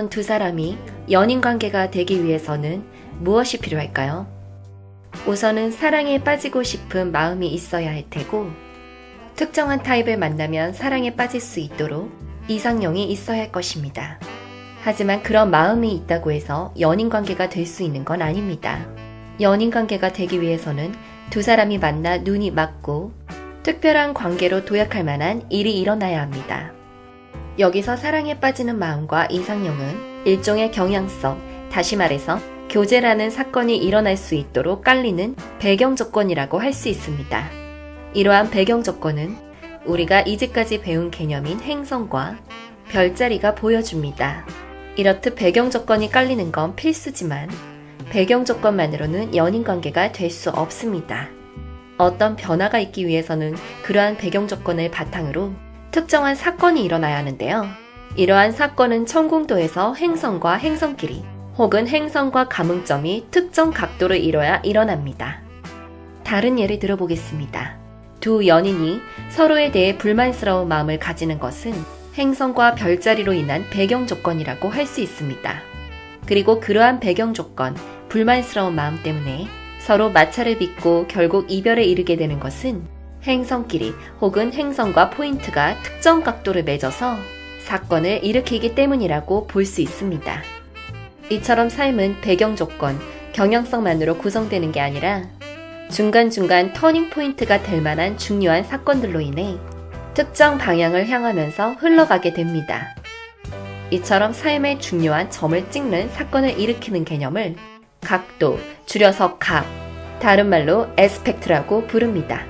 어떤 두 사람이 연인 관계가 되기 위해서는 무엇이 필요할까요? 우선은 사랑에 빠지고 싶은 마음이 있어야 할 테고, 특정한 타입을 만나면 사랑에 빠질 수 있도록 이상형이 있어야 할 것입니다. 하지만 그런 마음이 있다고 해서 연인 관계가 될 수 있는 건 아닙니다. 연인 관계가 되기 위해서는 두 사람이 만나 눈이 맞고 특별한 관계로 도약할 만한 일이 일어나야 합니다. 여기서 사랑에 빠지는 마음과 이상형은 일종의 경향성, 다시 말해서 교제라는 사건이 일어날 수 있도록 깔리는 배경 조건이라고 할 수 있습니다. 이러한 배경 조건은 우리가 이제까지 배운 개념인 행성과 별자리가 보여줍니다. 이렇듯 배경 조건이 깔리는 건 필수지만 배경 조건만으로는 연인 관계가 될 수 없습니다. 어떤 변화가 있기 위해서는 그러한 배경 조건을 바탕으로 특정한 사건이 일어나야 하는데요. 이러한 사건은 천공도에서 행성과 행성끼리 혹은 행성과 감흥점이 특정 각도를 이뤄야 일어납니다. 다른 예를 들어보겠습니다. 두 연인이 서로에 대해 불만스러운 마음을 가지는 것은 행성과 별자리로 인한 배경 조건이라고 할 수 있습니다. 그리고 그러한 배경 조건, 불만스러운 마음 때문에 서로 마찰을 빚고 결국 이별에 이르게 되는 것은 행성끼리 혹은 행성과 포인트가 특정 각도를 맺어서 사건을 일으키기 때문이라고 볼 수 있습니다. 이처럼 삶은 배경 조건, 경향성만으로 구성되는 게 아니라 중간중간 터닝 포인트가 될 만한 중요한 사건들로 인해 특정 방향을 향하면서 흘러가게 됩니다. 이처럼 삶의 중요한 점을 찍는 사건을 일으키는 개념을 각도, 줄여서 각, 다른 말로 에스펙트라고 부릅니다.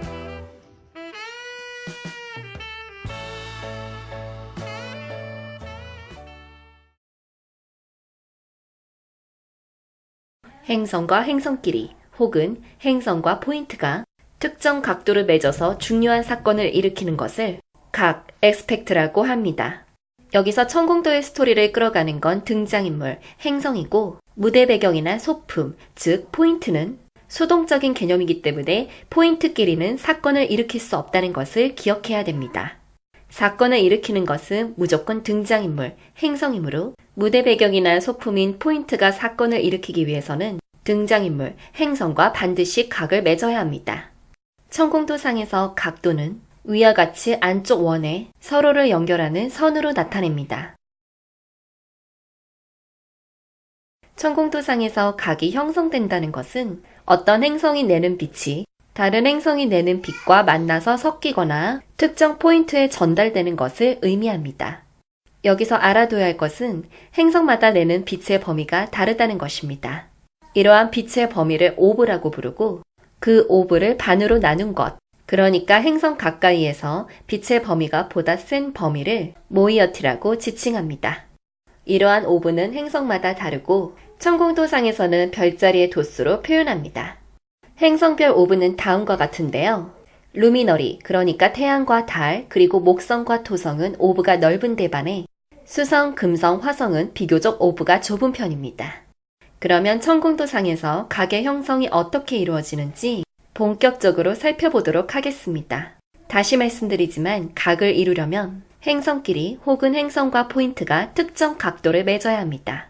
행성과 행성끼리 혹은 행성과 포인트가 특정 각도를 맺어서 중요한 사건을 일으키는 것을 각, 엑스펙트라고 합니다. 여기서 천공도의 스토리를 끌어가는 건 등장인물, 행성이고 무대 배경이나 소품, 즉 포인트는 수동적인 개념이기 때문에 포인트끼리는 사건을 일으킬 수 없다는 것을 기억해야 됩니다. 사건을 일으키는 것은 무조건 등장인물, 행성이므로 무대 배경이나 소품인 포인트가 사건을 일으키기 위해서는 등장인물, 행성과 반드시 각을 맺어야 합니다. 천공도상에서 각도는 위와 같이 안쪽 원에 서로를 연결하는 선으로 나타냅니다. 천공도상에서 각이 형성된다는 것은 어떤 행성이 내는 빛이 다른 행성이 내는 빛과 만나서 섞이거나 특정 포인트에 전달되는 것을 의미합니다. 여기서 알아둬야 할 것은 행성마다 내는 빛의 범위가 다르다는 것입니다. 이러한 빛의 범위를 오브라고 부르고 그 오브를 반으로 나눈 것, 그러니까 행성 가까이에서 빛의 범위가 보다 센 범위를 모이어티라고 지칭합니다. 이러한 오브는 행성마다 다르고 천공도상에서는 별자리의 도수로 표현합니다. 행성별 오브는 다음과 같은데요. 루미너리, 그러니까 태양과 달, 그리고 목성과 토성은 오브가 넓은 데 반해 수성, 금성, 화성은 비교적 오브가 좁은 편입니다. 그러면 천공도상에서 각의 형성이 어떻게 이루어지는지 본격적으로 살펴보도록 하겠습니다. 다시 말씀드리지만 각을 이루려면 행성끼리 혹은 행성과 포인트가 특정 각도를 맺어야 합니다.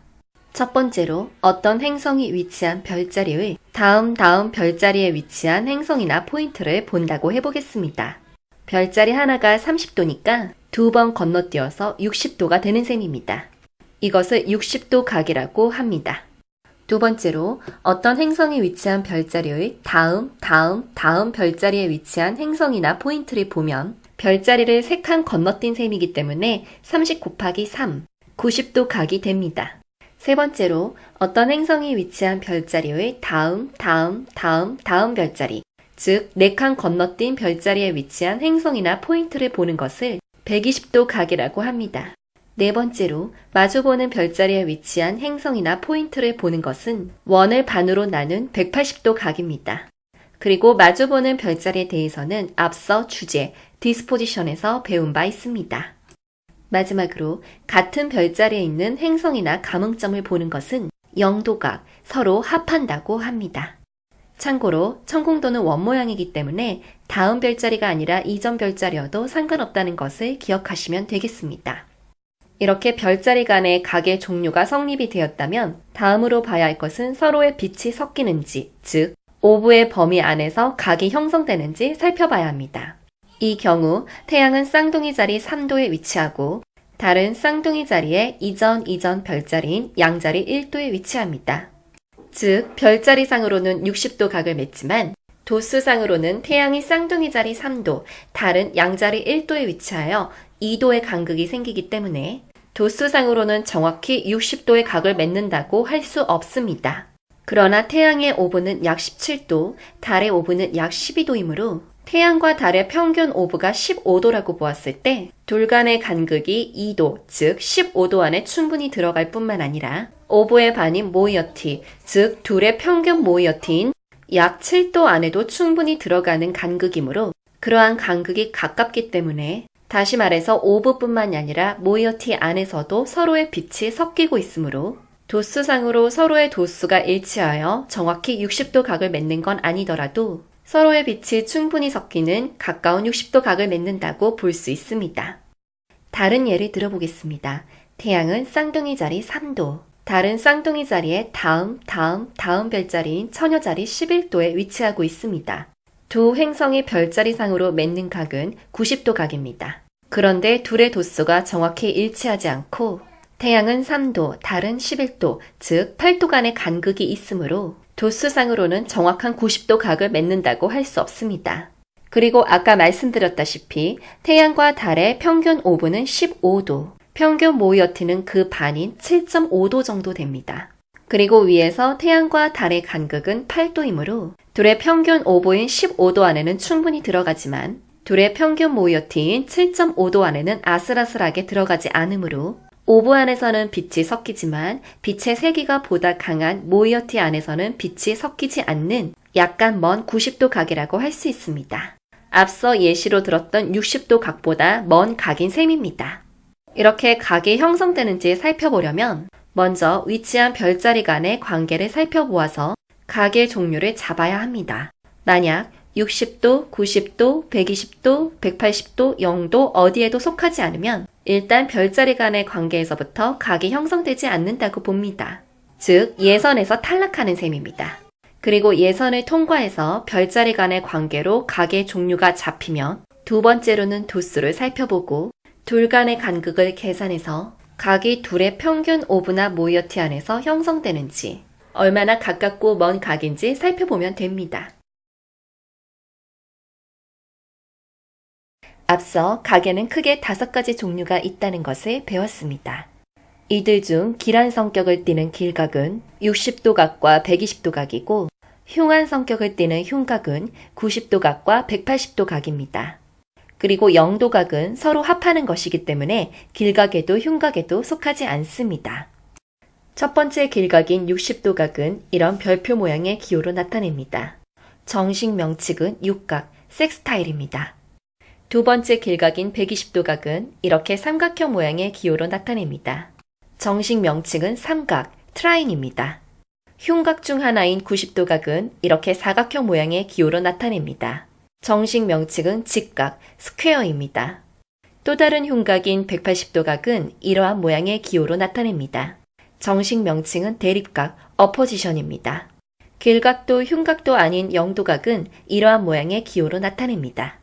첫 번째로 어떤 행성이 위치한 별자리의 다음 다음 별자리에 위치한 행성이나 포인트를 본다고 해보겠습니다. 별자리 하나가 30도니까 두 번 건너뛰어서 60도가 되는 셈입니다. 이것을 60도 각이라고 합니다. 두 번째로 어떤 행성이 위치한 별자리의 다음, 다음, 다음 별자리에 위치한 행성이나 포인트를 보면 별자리를 3칸 건너뛴 셈이기 때문에 30 곱하기 3, 90도 각이 됩니다. 세 번째로 어떤 행성이 위치한 별자리의 다음, 다음, 다음, 다음 별자리, 즉 4칸 건너뛴 별자리에 위치한 행성이나 포인트를 보는 것을 120도 각이라고 합니다. 네 번째로 마주보는 별자리에 위치한 행성이나 포인트를 보는 것은 원을 반으로 나눈 180도 각입니다. 그리고 마주보는 별자리에 대해서는 앞서 주제, 디스포지션에서 배운 바 있습니다. 마지막으로 같은 별자리에 있는 행성이나 감흥점을 보는 것은 영도각, 서로 합한다고 합니다. 참고로 천공도는 원모양이기 때문에 다음 별자리가 아니라 이전 별자리여도 상관없다는 것을 기억하시면 되겠습니다. 이렇게 별자리 간의 각의 종류가 성립이 되었다면 다음으로 봐야 할 것은 서로의 빛이 섞이는지, 즉 오브의 범위 안에서 각이 형성되는지 살펴봐야 합니다. 이 경우 태양은 쌍둥이 자리 3도에 위치하고 다른 쌍둥이 자리에 이전 이전 별자리인 양자리 1도에 위치합니다. 즉 별자리상으로는 60도 각을 맺지만 도수상으로는 태양이 쌍둥이 자리 3도, 다른 양자리 1도에 위치하여 2도의 간극이 생기기 때문에 도수상으로는 정확히 60도의 각을 맺는다고 할 수 없습니다. 그러나 태양의 오브는 약 17도, 달의 오브는 약 12도이므로 태양과 달의 평균 오브가 15도라고 보았을 때 둘 간의 간극이 2도, 즉 15도 안에 충분히 들어갈 뿐만 아니라 오브의 반인 모이어티, 즉 둘의 평균 모이어티인 약 7도 안에도 충분히 들어가는 간극이므로 그러한 간극이 가깝기 때문에 다시 말해서 오브뿐만이 아니라 모이어티 안에서도 서로의 빛이 섞이고 있으므로 도수상으로 서로의 도수가 일치하여 정확히 60도 각을 맺는 건 아니더라도 서로의 빛이 충분히 섞이는 가까운 60도 각을 맺는다고 볼 수 있습니다. 다른 예를 들어보겠습니다. 태양은 쌍둥이 자리 3도, 다른 쌍둥이 자리에 다음, 다음, 다음 별자리인 처녀 자리 11도에 위치하고 있습니다. 두 행성이 별자리 상으로 맺는 각은 90도 각입니다. 그런데 둘의 도수가 정확히 일치하지 않고 태양은 3도, 달은 11도, 즉 8도 간의 간극이 있으므로 도수상으로는 정확한 90도 각을 맺는다고 할 수 없습니다. 그리고 아까 말씀드렸다시피 태양과 달의 평균 오브는 15도, 평균 모이어티는 그 반인 7.5도 정도 됩니다. 그리고 위에서 태양과 달의 간극은 8도이므로 둘의 평균 오보인 15도 안에는 충분히 들어가지만 둘의 평균 모이어티인 7.5도 안에는 아슬아슬하게 들어가지 않으므로 오브 안에서는 빛이 섞이지만 빛의 세기가 보다 강한 모이어티 안에서는 빛이 섞이지 않는 약간 먼 90도 각이라고 할 수 있습니다. 앞서 예시로 들었던 60도 각보다 먼 각인 셈입니다. 이렇게 각이 형성되는지 살펴보려면 먼저 위치한 별자리 간의 관계를 살펴보아서 각의 종류를 잡아야 합니다. 만약 60도, 90도, 120도, 180도, 0도 어디에도 속하지 않으면 일단 별자리 간의 관계에서부터 각이 형성되지 않는다고 봅니다. 즉, 예선에서 탈락하는 셈입니다. 그리고 예선을 통과해서 별자리 간의 관계로 각의 종류가 잡히면 두 번째로는 도수를 살펴보고 둘 간의 간극을 계산해서 각이 둘의 평균 오브나 모이어티 안에서 형성되는지 얼마나 가깝고 먼 각인지 살펴보면 됩니다. 앞서 각에는 크게 다섯 가지 종류가 있다는 것을 배웠습니다. 이들 중 길한 성격을 띠는 길각은 60도 각과 120도 각이고 흉한 성격을 띠는 흉각은 90도 각과 180도 각입니다. 그리고 영도 각은 서로 합하는 것이기 때문에 길각에도 흉각에도 속하지 않습니다. 첫 번째 길각인 60도 각은 이런 별표 모양의 기호로 나타냅니다. 정식 명칭은 육각, 섹스타일입니다. 두 번째 길각인 120도 각은 이렇게 삼각형 모양의 기호로 나타냅니다. 정식 명칭은 삼각, 트라인입니다. 흉각 중 하나인 90도 각은 이렇게 사각형 모양의 기호로 나타냅니다. 정식 명칭은 직각, 스퀘어입니다. 또 다른 흉각인 180도 각은 이러한 모양의 기호로 나타냅니다. 정식 명칭은 대립각, 어포지션입니다. 길각도 흉각도 아닌 0도각은 이러한 모양의 기호로 나타냅니다.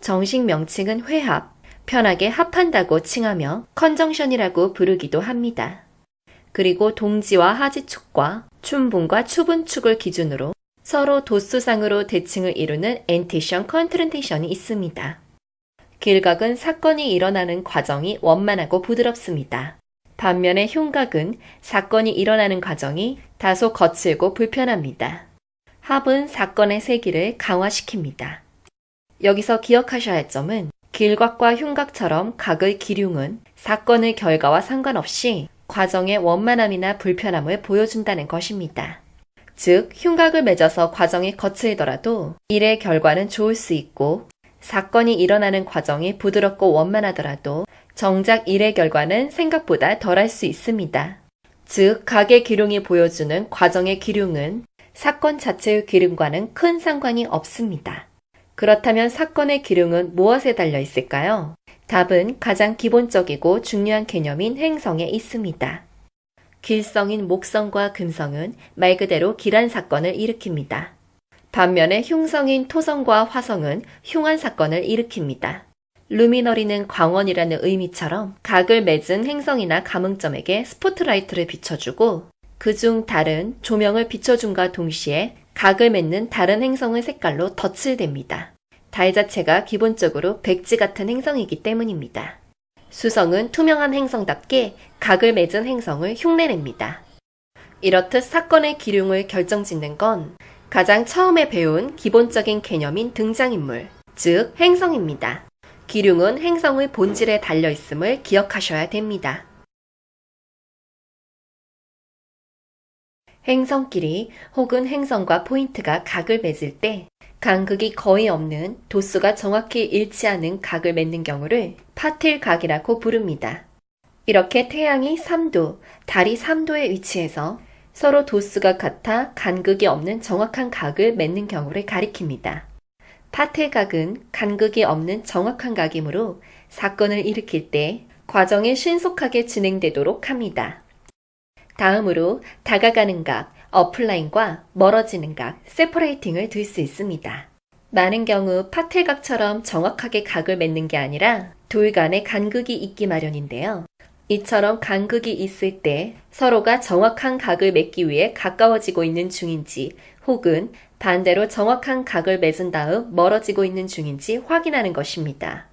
정식 명칭은 회합, 편하게 합한다고 칭하며 컨정션이라고 부르기도 합니다. 그리고 동지와 하지축과 춘분과 추분축을 기준으로 서로 도수상으로 대칭을 이루는 엔티션 컨트렌테이션이 있습니다. 길각은 사건이 일어나는 과정이 원만하고 부드럽습니다. 반면에 흉각은 사건이 일어나는 과정이 다소 거칠고 불편합니다. 합은 사건의 세기를 강화시킵니다. 여기서 기억하셔야 할 점은 길각과 흉각처럼 각의 기륭은 사건의 결과와 상관없이 과정의 원만함이나 불편함을 보여준다는 것입니다. 즉, 흉각을 맺어서 과정이 거칠더라도 일의 결과는 좋을 수 있고 사건이 일어나는 과정이 부드럽고 원만하더라도 정작 일의 결과는 생각보다 덜할 수 있습니다. 즉, 각의 기룡이 보여주는 과정의 기룡은 사건 자체의 기름과는 큰 상관이 없습니다. 그렇다면 사건의 기능은 무엇에 달려 있을까요? 답은 가장 기본적이고 중요한 개념인 행성에 있습니다. 길성인 목성과 금성은 말 그대로 길한 사건을 일으킵니다. 반면에 흉성인 토성과 화성은 흉한 사건을 일으킵니다. 루미너리는 광원이라는 의미처럼 각을 맺은 행성이나 감흥점에게 스포트라이트를 비춰주고 그중 다른 조명을 비춰준과 동시에 각을 맺는 다른 행성의 색깔로 덧칠됩니다. 달 자체가 기본적으로 백지 같은 행성이기 때문입니다. 수성은 투명한 행성답게 각을 맺은 행성을 흉내냅니다. 이렇듯 사건의 기륭을 결정짓는 건 가장 처음에 배운 기본적인 개념인 등장인물, 즉 행성입니다. 기륭은 행성의 본질에 달려 있음을 기억하셔야 됩니다. 행성끼리 혹은 행성과 포인트가 각을 맺을 때 간극이 거의 없는 도수가 정확히 일치하는 각을 맺는 경우를 파틸각이라고 부릅니다. 이렇게 태양이 3도, 달이 3도에 위치해서 서로 도수가 같아 간극이 없는 정확한 각을 맺는 경우를 가리킵니다. 파틸각은 간극이 없는 정확한 각이므로 사건을 일으킬 때 과정이 신속하게 진행되도록 합니다. 다음으로 다가가는 각, 어플라인과 멀어지는 각, 세퍼레이팅을 들 수 있습니다. 많은 경우 파텔각처럼 정확하게 각을 맺는 게 아니라 둘 간에 간극이 있기 마련인데요. 이처럼 간극이 있을 때 서로가 정확한 각을 맺기 위해 가까워지고 있는 중인지 혹은 반대로 정확한 각을 맺은 다음 멀어지고 있는 중인지 확인하는 것입니다.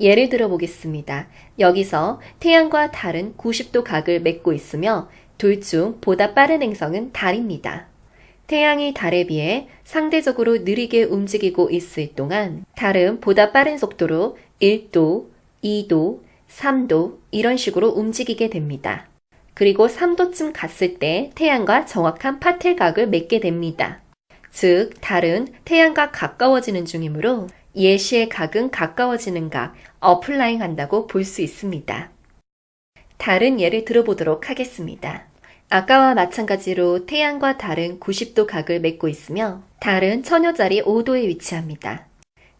예를 들어 보겠습니다. 여기서 태양과 달은 90도 각을 맺고 있으며 둘 중 보다 빠른 행성은 달입니다. 태양이 달에 비해 상대적으로 느리게 움직이고 있을 동안 달은 보다 빠른 속도로 1도, 2도, 3도 이런 식으로 움직이게 됩니다. 그리고 3도쯤 갔을 때 태양과 정확한 파틀 각을 맺게 됩니다. 즉, 달은 태양과 가까워지는 중이므로 예시의 각은 가까워지는 각, 어플라잉 한다고 볼 수 있습니다. 다른 예를 들어보도록 하겠습니다. 아까와 마찬가지로 태양과 달은 90도 각을 맺고 있으며 달은 천여자리 5도에 위치합니다.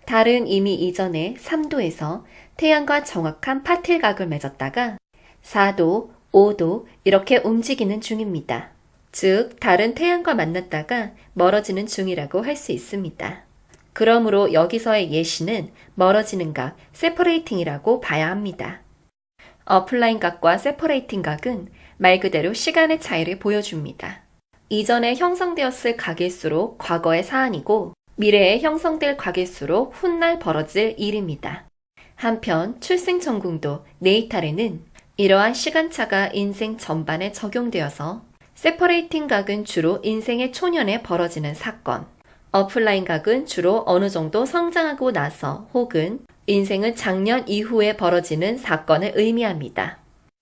달은 이미 이전에 3도에서 태양과 정확한 파틀각을 맺었다가 4도, 5도 이렇게 움직이는 중입니다. 즉, 달은 태양과 만났다가 멀어지는 중이라고 할 수 있습니다. 그러므로 여기서의 예시는 멀어지는 각, 세퍼레이팅이라고 봐야 합니다. 어플라인 각과 세퍼레이팅 각은 말 그대로 시간의 차이를 보여줍니다. 이전에 형성되었을 각일수록 과거의 사안이고 미래에 형성될 각일수록 훗날 벌어질 일입니다. 한편 출생전궁도 네이탈에는 이러한 시간차가 인생 전반에 적용되어서 세퍼레이팅 각은 주로 인생의 초년에 벌어지는 사건, 어플라인 각은 주로 어느 정도 성장하고 나서 혹은 인생은 작년 이후에 벌어지는 사건을 의미합니다.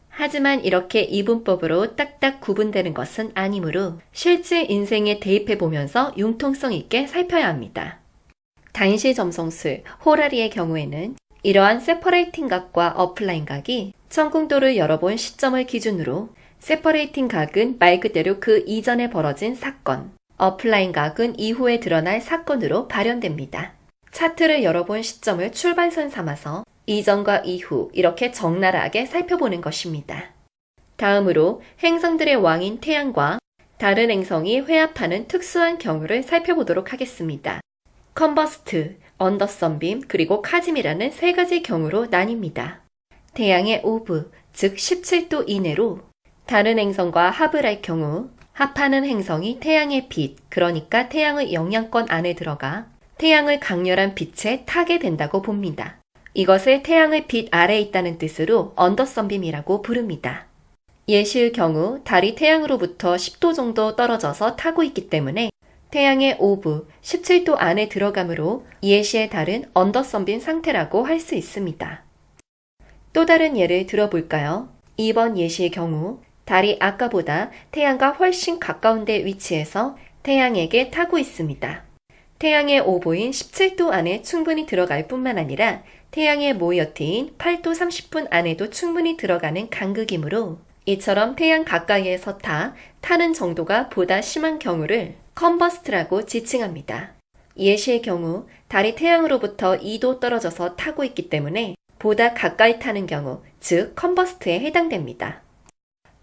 하지만 이렇게 이분법으로 딱딱 구분되는 것은 아니므로 실제 인생에 대입해 보면서 융통성 있게 살펴야 합니다. 단시 점성술, 호라리의 경우에는 이러한 세퍼레이팅 각과 어플라인 각이 천궁도를 열어본 시점을 기준으로 세퍼레이팅 각은 말 그대로 그 이전에 벌어진 사건, 어플라인 각은 이후에 드러날 사건으로 발현됩니다. 차트를 열어본 시점을 출발선 삼아서 이전과 이후 이렇게 적나라하게 살펴보는 것입니다. 다음으로 행성들의 왕인 태양과 다른 행성이 회합하는 특수한 경우를 살펴보도록 하겠습니다. 컨버스트, 언더선빔, 그리고 카즘이라는 세 가지 경우로 나뉩니다. 태양의 오브, 즉 17도 이내로 다른 행성과 합을 할 경우 합하는 행성이 태양의 빛, 그러니까 태양의 영향권 안에 들어가 태양을 강렬한 빛에 타게 된다고 봅니다. 이것을 태양의 빛 아래에 있다는 뜻으로 언더선빔이라고 부릅니다. 예시의 경우 달이 태양으로부터 10도 정도 떨어져서 타고 있기 때문에 태양의 오브 17도 안에 들어가므로 예시의 달은 언더선빔 상태라고 할 수 있습니다. 또 다른 예를 들어볼까요? 2번 예시의 경우 달이 아까보다 태양과 훨씬 가까운 데 위치해서 태양에게 타고 있습니다. 태양의 오보인 17도 안에 충분히 들어갈 뿐만 아니라 태양의 모여트인 8도 30분 안에도 충분히 들어가는 간극이므로 이처럼 태양 가까이에서 타, 타는 정도가 보다 심한 경우를 컨버스트라고 지칭합니다. 예시의 경우 달이 태양으로부터 2도 떨어져서 타고 있기 때문에 보다 가까이 타는 경우, 즉 컨버스트에 해당됩니다.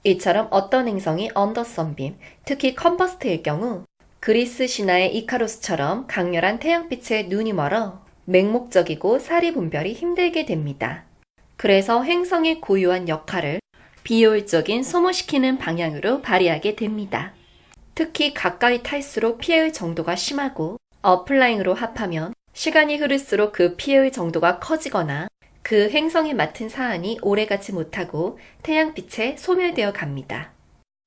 이처럼 어떤 행성이 언더선빔, 특히 컨버스트일 경우 그리스 신화의 이카로스처럼 강렬한 태양빛에 눈이 멀어 맹목적이고 사리 분별이 힘들게 됩니다. 그래서 행성의 고유한 역할을 비효율적인 소모시키는 방향으로 발휘하게 됩니다. 특히 가까이 탈수록 피해의 정도가 심하고 어플라잉으로 합하면 시간이 흐를수록 그 피해의 정도가 커지거나 그 행성이 맡은 사안이 오래가지 못하고 태양빛에 소멸되어 갑니다.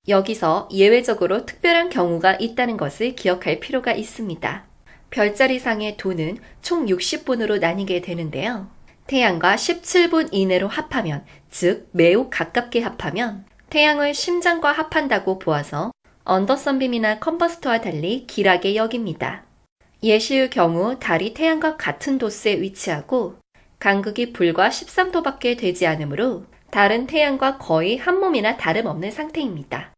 여기서 예외적으로 특별한 경우가 있다는 것을 기억할 필요가 있습니다. 별자리상의 도는 총 60분으로 나뉘게 되는데요. 태양과 17분 이내로 합하면, 즉 매우 가깝게 합하면 태양을 심장과 합한다고 보아서 언더선빔이나 컨버스터와 달리 길하게 여깁니다. 예시의 경우 달이 태양과 같은 도수에 위치하고 간극이 불과 13도밖에 되지 않으므로 달은 태양과 거의 한 몸이나 다름없는 상태입니다.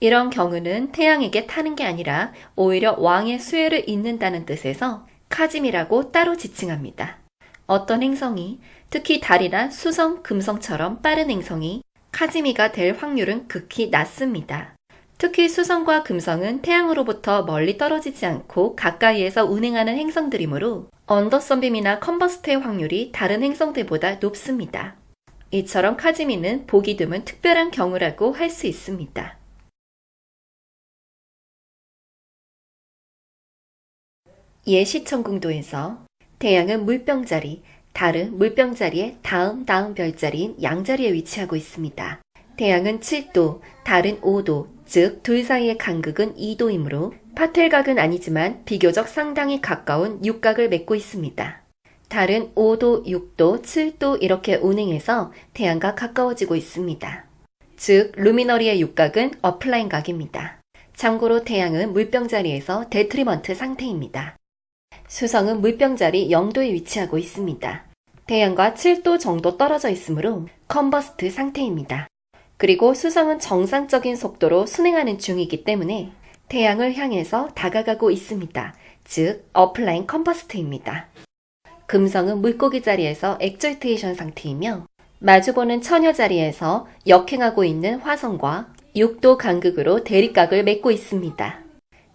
이런 경우는 태양에게 타는 게 아니라 오히려 왕의 수혜를 잇는다는 뜻에서 카짐이라고 따로 지칭합니다. 어떤 행성이 특히 달이나 수성, 금성처럼 빠른 행성이 카지미가 될 확률은 극히 낮습니다. 특히 수성과 금성은 태양으로부터 멀리 떨어지지 않고 가까이에서 운행하는 행성들이므로 언더선빔이나 컨버스트의 확률이 다른 행성들보다 높습니다. 이처럼 카지미는 보기 드문 특별한 경우라고 할 수 있습니다. 예시천궁도에서 태양은 물병자리, 달은 물병자리의 다음 다음 별자리인 양자리에 위치하고 있습니다. 태양은 7도, 달은 5도, 즉 둘 사이의 간극은 2도이므로 파텔각은 아니지만 비교적 상당히 가까운 육각을 맺고 있습니다. 달은 5도, 6도, 7도 이렇게 운행해서 태양과 가까워지고 있습니다. 즉 루미너리의 육각은 어플라인 각입니다. 참고로 태양은 물병자리에서 데트리먼트 상태입니다. 수성은 물병자리 0도에 위치하고 있습니다. 태양과 7도 정도 떨어져 있으므로 컨버스트 상태입니다. 그리고 수성은 정상적인 속도로 순행하는 중이기 때문에 태양을 향해서 다가가고 있습니다. 즉, 어플라인 컨버스트입니다. 금성은 물고기 자리에서 엑절테이션 상태이며 마주보는 처녀 자리에서 역행하고 있는 화성과 6도 간극으로 대립각을 맺고 있습니다.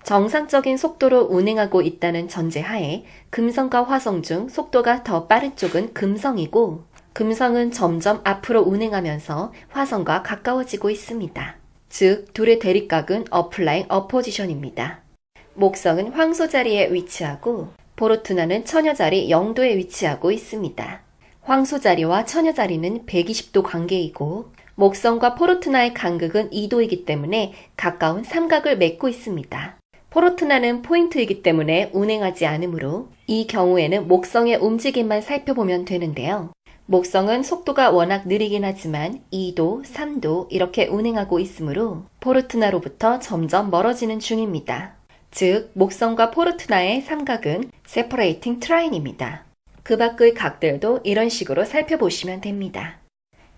정상적인 속도로 운행하고 있다는 전제하에 금성과 화성 중 속도가 더 빠른 쪽은 금성이고 금성은 점점 앞으로 운행하면서 화성과 가까워지고 있습니다. 즉, 둘의 대립각은 어플라인 어포지션입니다. 목성은 황소 자리에 위치하고 보르투나는 처녀 자리 0도에 위치하고 있습니다. 황소 자리와 처녀 자리는 120도 관계이고 목성과 포르투나의 간극은 2도이기 때문에 가까운 삼각을 맺고 있습니다. 포르투나는 포인트이기 때문에 운행하지 않으므로 이 경우에는 목성의 움직임만 살펴보면 되는데요. 목성은 속도가 워낙 느리긴 하지만 2도, 3도 이렇게 운행하고 있으므로 포르투나로부터 점점 멀어지는 중입니다. 즉, 목성과 포르투나의 삼각은 세퍼레이팅 트라인입니다. 그 밖의 각들도 이런 식으로 살펴보시면 됩니다.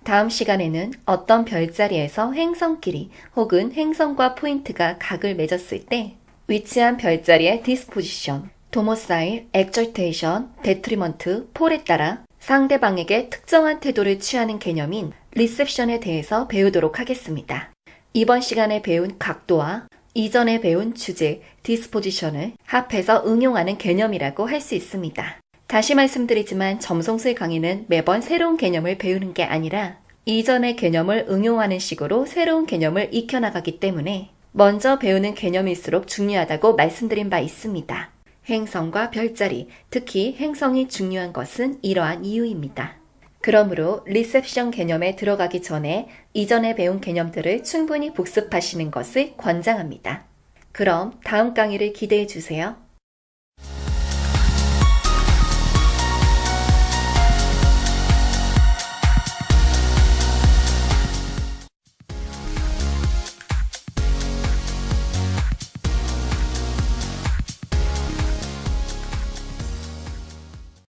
다음 시간에는 어떤 별자리에서 행성끼리 혹은 행성과 포인트가 각을 맺었을 때 위치한 별자리의 디스포지션, 도모사일, 엑절테이션, 데트리먼트, 폴에 따라 상대방에게 특정한 태도를 취하는 개념인 리셉션에 대해서 배우도록 하겠습니다. 이번 시간에 배운 각도와 이전에 배운 주제, 디스포지션을 합해서 응용하는 개념이라고 할 수 있습니다. 다시 말씀드리지만 점성술 강의는 매번 새로운 개념을 배우는 게 아니라 이전의 개념을 응용하는 식으로 새로운 개념을 익혀나가기 때문에 먼저 배우는 개념일수록 중요하다고 말씀드린 바 있습니다. 행성과 별자리, 특히 행성이 중요한 것은 이러한 이유입니다. 그러므로 리셉션 개념에 들어가기 전에 이전에 배운 개념들을 충분히 복습하시는 것을 권장합니다. 그럼 다음 강의를 기대해 주세요.